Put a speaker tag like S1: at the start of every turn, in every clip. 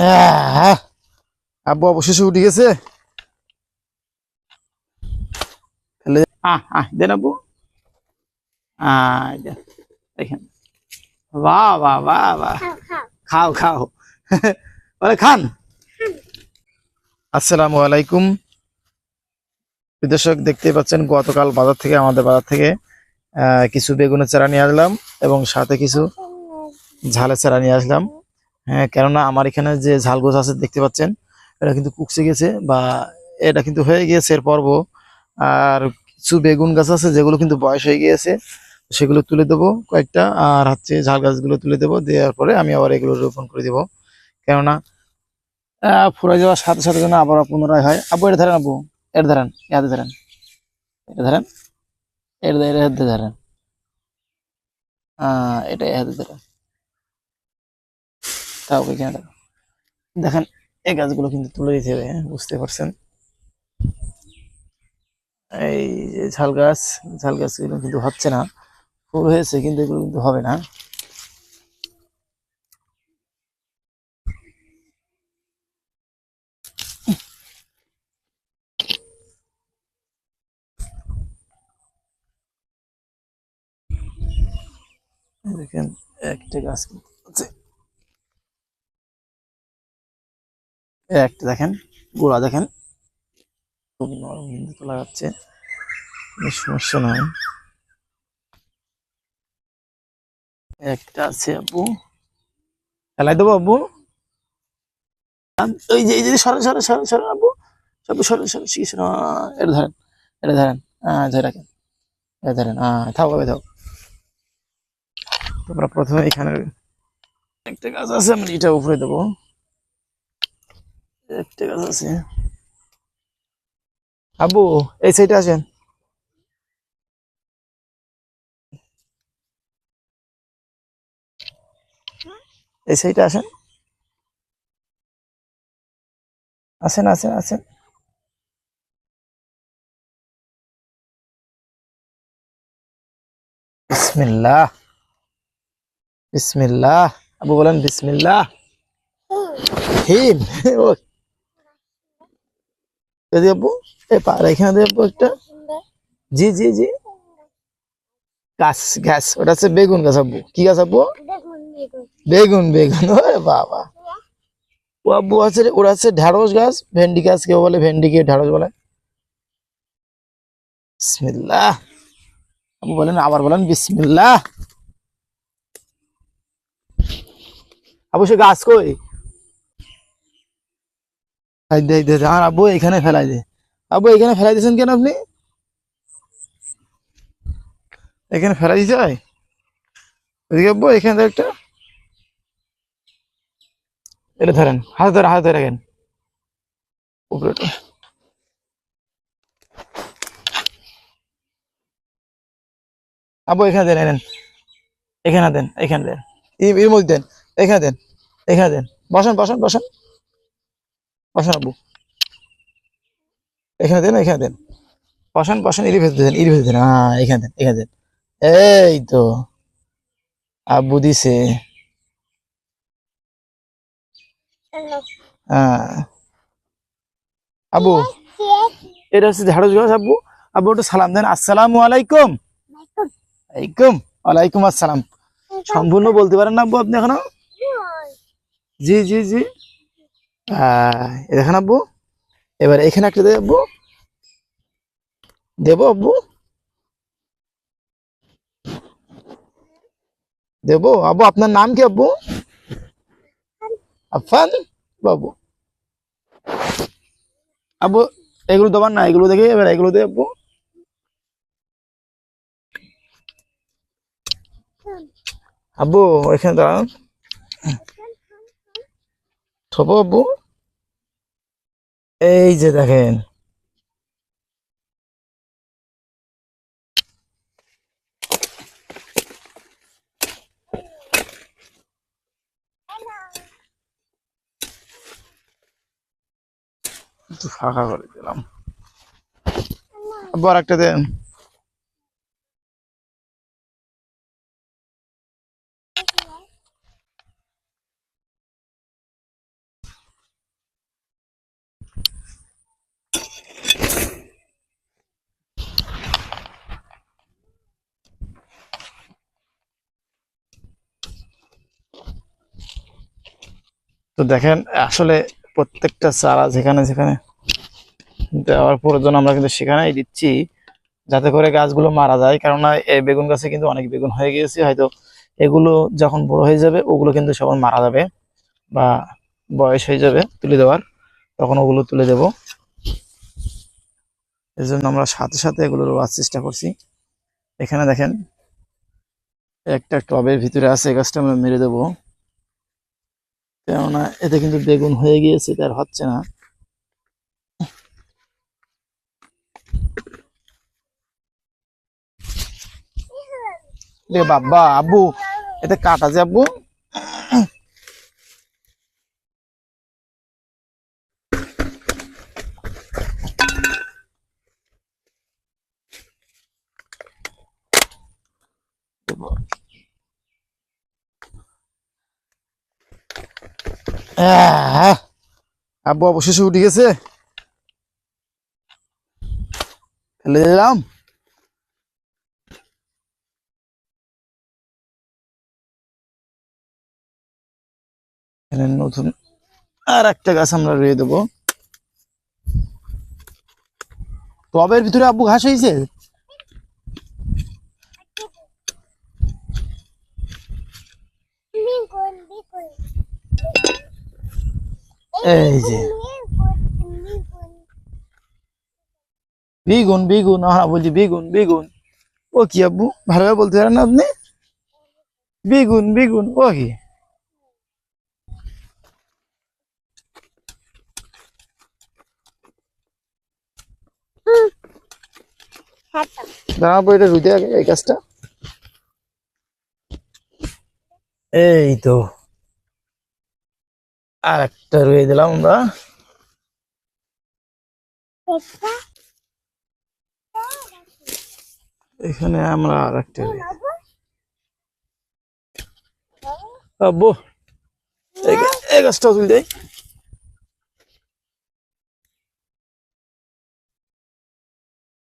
S1: আহ, আব্বু অবশেষে উঠে গেছে। আহ আহ দেন আব্বু। আহ দেখেন। বাহ বাহ বাহ বাহ। খাও খাও। বলে খান। আসসালামু আলাইকুম। দর্শক দেখতে পাচ্ছেন গতকাল বাজার থেকে আমাদের বাজার থেকে আহ, কিছু বেগুনের চারা নিয়ে আসলাম এবং সাথে কিছু ঝালের চারা নিয়ে আসলাম। হ্যাঁ কেননা আমার এখানে যে ঝাল গোছ আছে দেখতে পাচ্ছেন, এটা কিন্তু কুকসে গেছে বা এটা কিন্তু হয়ে গিয়েছে এর পর্ব। আর কিছু বেগুন গাছ আছে যেগুলো কিন্তু বয়স হয়ে গিয়েছে, সেগুলো তুলে দেবো কয়েকটা। আর হচ্ছে ঝাল গাছগুলো তুলে দেবো, দেওয়ার পরে আমি আবার এগুলো রোপণ করে দেবো। কেননা ফুরে যাওয়ার সাথে সাথে যেন আবার পুনরায় হয়। আব্বু, এটা ধরেন আব্বু, এটা ধরেন ইয়াতে ধরেন, এটা ধরেন, এটা এটা ধরেন। এটা হাতে ধরেন। তাও এখানে দেখো দেখেন এই গাছগুলো কিন্তু তুলে দিতে হবে হ্যাঁ, বুঝতে পারছেন? এই যে ঝাল গাছ ঝাল গাছগুলো কিন্তু হচ্ছে না। ফুল হয়েছে কিন্তু এগুলো কিন্তু হবে না। দেখেন একটা গাছ কিন্তু আছে এই একটা দেখেন গোড়া দেখেন। খুব নরম কিন্তু তোলা যাচ্ছে। সমস্যা নয় একটা আছে আব্বু খেলাই দেবো আব্বু আম- ওই যে এই যে সরেন সরেন সরেন সরেন আব্বু সব সরেন সরেন শিখেছেন। এটা ধরেন এটা ধরেন। হ্যাঁ ধরে রাখেন। এটা ধরেন হ্যাঁ থাও কবে থাও তোমরা প্রথমে এখানে একটা গাছ আছে আমি এটা উপরে দেবো। একটা আছে আব্বু এই সাইডে আসেন। এই সাইডে আসেন। আসেন আসেন আসেন। বিসমিল্লাহ। বিসমিল্লাহ। আবু বলেন বিসমিল্লাহ। হিম। ও আব্বু পার এখানে দিয়ে একটা। জি জি জি। গাছ গাছ, ওটা হচ্ছে বেগুন গাছ, আব্বু। কি গাছ, আব্বু? বেগুন বেগুন। বাবা। ও আব্বু আছে ওরা আছে ঢ্যাঁড়স গাছ, ভেন্ডি গাছ, কেউ বলে ভেন্ডিকে ঢ্যাঁড়স বলে। বিসমিল্লাহ। আব্বু বলেন, আবার বলেন বিসমিল্লাহ। আবু সে গাছ কই? আর আব্বু এখানে ফেলাই দে আব্বু, এখানে ফেলাই দিয়েছেন কেন আপনি? এখানে ফেলাই দিতে হয়? এদিকে আব্বু, এখানে একটা। এটা ধরেন, হাতে ধরে হাতে ধরে রাখেন। উপরে। আব্বু, এখানে দেন এনেন এখানে দেন এখানে দেন। এর মধ্যে দেন। এখানে দেন এখানে দেন। বসেন বসেন বসেন। বসেন আব্বু এখানে দেন এখানে দেন। বসেন বসেন ইরি ভেতরে দেন ইরি ভেতরে দেন। হ্যাঁ এখানে দেন এখানে দেন। এই তো। আব্বু দিছে। হ্যাঁ। আব্বু এটা হচ্ছে ঢেঁড়স গাছ আব্বু। আব্বু একটু সালাম দেন। আসসালামু আলাইকুম। আলাইকুম ওয়ালাইকুম আসসালাম। সম্পূর্ণ বলতে পারেন না আব্বু আপনি এখনও? জি জি জি। দেখেন আব্বু। এবার এখানে একটা দেব আব্বু। দেবো আব্বু। দেবো? আব্বু, আপনার নাম কি আব্বু? আফান বাবু আব্বু। এগুলো দেবার না, এগুলো দেখে এবার এগুলো দে আব্বু। আব্বু এখানে দাঁড়ান। থবো আব্বু। এই যে দেখেন। একটু ফাঁকা করে দিলাম। বর একটা দেন। তো দেখেন, আসলে প্রত্যেকটা চারা যেখানে যেখানে দেওয়ার প্রয়োজন আমরা কিন্তু সেখানেই দিচ্ছি, যাতে করে গাছগুলো মারা যায়। কেননা এই বেগুন গাছে কিন্তু অনেক বেগুন হয়ে গিয়েছে, হয়তো এগুলো যখন বড় হয়ে যাবে, ওগুলো কিন্তু সবার মারা যাবে বা বয়স হয়ে যাবে তুলে দেওয়ার, তখন ওগুলো তুলে দেব। এই জন্য আমরা সাথে সাথে এগুলো রোয়ার চেষ্টা করছি। এখানে দেখেন, একটা টবের ভিতরে আছে গাছটা আমরা মেরে দেবো। কেননা এতে কিন্তু বেগুন হয়ে গিয়েছে তার হচ্ছে না। রে বাবা, আব্বু এতে কাটা যে আব্বু আহ, আব্বু অবশেষে উঠে গেছে? ফেলে দিলাম নতুন আর একটা গাছ আমরা রয়ে দেবো। টবের ভিতরে আব্বু ঘাস হয়েছে. এই যে. বেগুন বেগুন হ্যাঁ বলছি বেগুন বেগুন। ও কি আব্বু ভালোভাবে বলতে পারেন না আপনি? বেগুন বেগুন, ও কি? আগে, এই এই তো। আর একটা রুয়ে দিলাম আমরা
S2: Peppa.
S1: এখানে আমরা আর একটা
S2: Babu.
S1: আব্বু এই গাছটা তুলে দেয়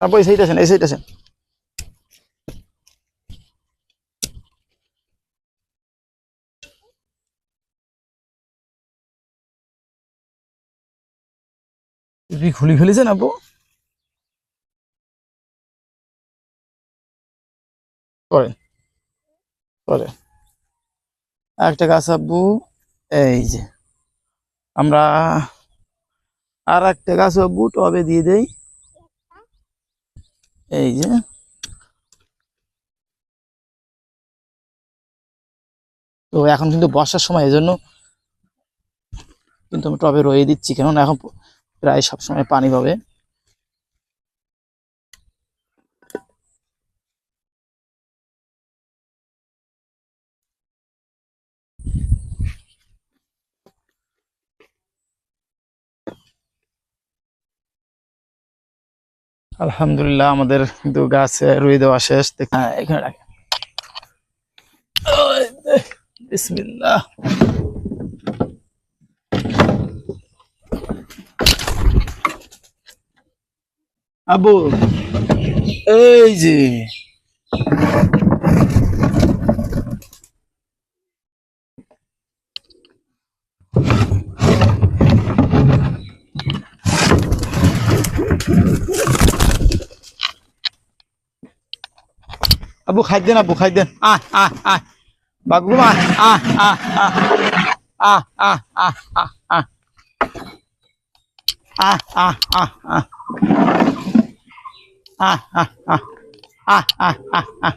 S1: আব্বু এই সাইড আছেন এই সাইড আছেন আপনি খুলি ফেলেছেন আব্বু করেন করেন একটা গাছ আব্বু এই যে। আমরা আর একটা গাছ আব্বু টবে দিয়ে দেই। এই যে। তো এখন কিন্তু বর্ষার সময় এই জন্য কিন্তু আমি টবে রয়ে দিচ্ছি। কেননা এখন প্রায় সব সময় পানি পাবে। আলহামদুলিল্লাহ, আমাদের কিন্তু গাছে রুই দেওয়া শেষ। হ্যাঁ এখানে রাখে বিসমিল্লাহ। আবু এই যে আবু খাই দেন আবু খাই দেন আহ আহ আহ বাগু আহ আহ আহ আহ আহ আহ আহ আহ আহ আহ আহ আহ আহ আহ আহ আহ আহ আহ আহ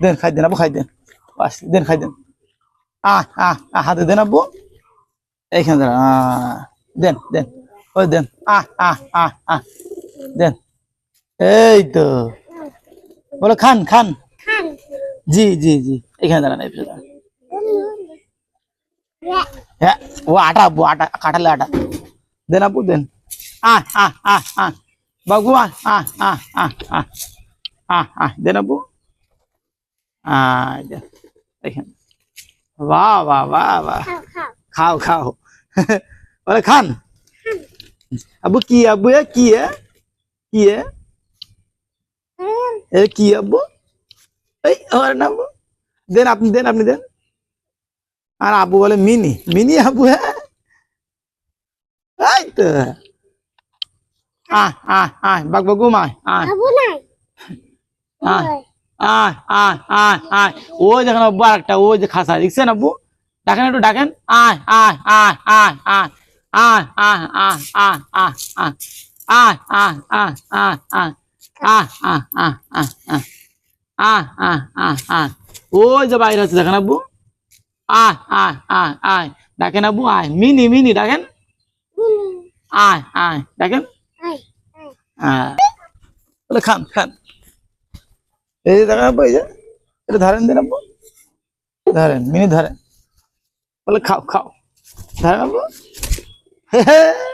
S1: দেন খাই দেন আবু খাই দেন। বাস দেন খাই দেন। আহ আহ আহ হাতে দেন আব্বু। এইখানে দেন দেন দেন। ওই দেন আহ আহ আহ আহ দেন। এই তো। বলো খান খান। জি জি জি। এখানে দাঁড়ান এই
S2: পিছনে
S1: হ্যাঁ ও আটা আব্বু আটা কাঁঠালে আটা। দেন আব্বু দেন। আহ আহ আহ আহ। बगुआ आ आ आ आ आ आ देना आ हाँ वाह वाह
S2: वाह वाह
S1: खाओ खाओ बोले खान अब की अब ये की है की है
S2: ये
S1: की अब ऐ और ना अबू देन आपने देन आपने देन अरे आप बोले मिनी मिनी अब है आई तो আয় আয় আয় বাগ বাগুম আয় আয় আয় আয় আয় আয় আয় ওই দেখেন আব্বু আর একটা ওই যে খাসা দেখছেন আব্বু ডাকেন একটু ডাকেন আয় আয় আয় আয় আয় আয় আয় আয় আয় আয় আয় আয় আয় আয় আয় আয় ওই যে বাইরে আছে দেখেন আব্বু আয় আয় আয় আয় ডাকেন আব্বু আয় মিনি মিনি ডাকেন আয় আয় ডাকেন
S2: আয়
S1: বলে, খান খান। এই যে দেখা এই যে, এটা ধরেন দিন আপু ধরেন মিনি ধরেন। বলে, খাও খাও। ধরেন আব্বু।